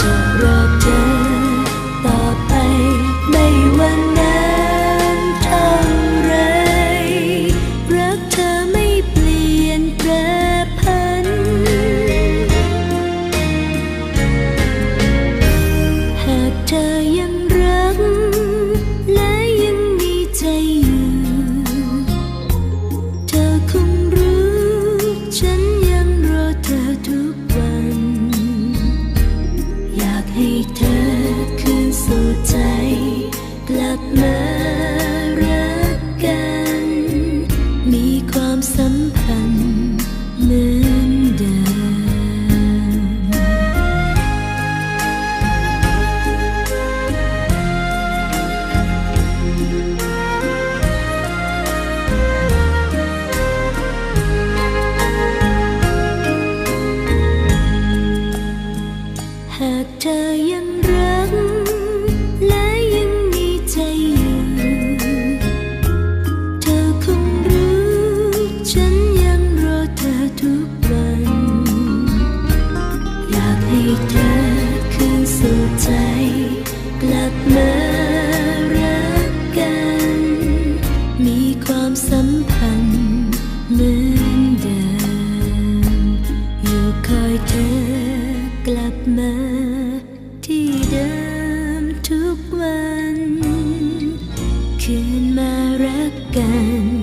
จะรักเธอ man สัมพันธ์เหมือนเดิมอยู่คอยเธอกลับมาที่เดิมทุกวัน คืนมารักกัน